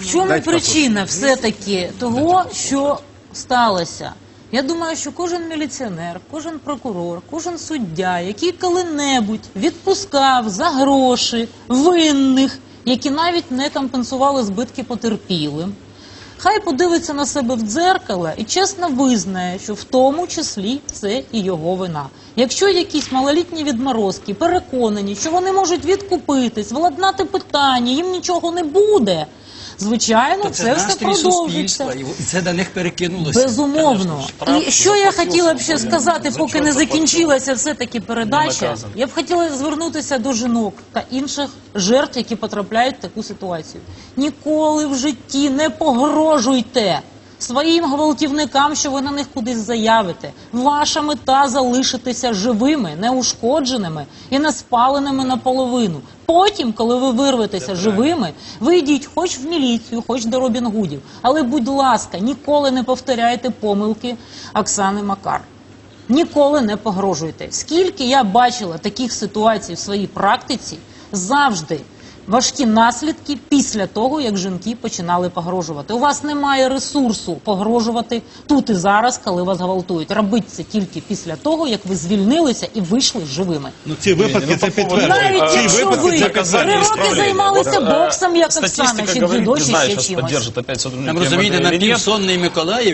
В чому Дайте причина все-таки того, що сталося? Я думаю, що кожен міліціонер, кожен прокурор, кожен суддя, який коли-небудь відпускав за гроші винних, які навіть не компенсували збитки потерпілим, хай подивиться на себе в дзеркало і чесно визнає, що в тому числі це і його вина. Якщо якісь малолітні відморозки переконані, що вони можуть відкупитись, владнати питання, їм нічого не буде. Звичайно, це, це все продовжиться. і це до них перекинулося. Безумовно. І що я хотіла б ще сказати, поки не закінчилася все-таки передача, я б хотіла звернутися до жінок та інших жертв, які потрапляють в таку ситуацію. Ніколи в житті не погрожуйте своїм гвалтівникам, що ви на них кудись заявите. Ваша мета залишитися живими, неушкодженими і не спаленими наполовину. Потім, коли ви вирветеся живими, ви йдіть хоч в міліцію, хоч до Робін Гудів. Але, будь ласка, ніколи не повторяйте помилки Оксани Макар. Ніколи не погрожуйте. Скільки я бачила таких ситуацій в своїй практиці, завжди важкі наслідки після того, як жінки починали погрожувати. У вас немає ресурсу погрожувати тут і зараз, коли вас гвалтують. Робіть це тільки після того, як ви звільнилися і вийшли живими. Ну ці випадки ну, це підтверджують. Навіть якщо ви три роки займалися боксом, як Оксана, чи знаю, ще чимось. поддержит опять сотрудники Там розумієте, нет. напівсонний Миколаїв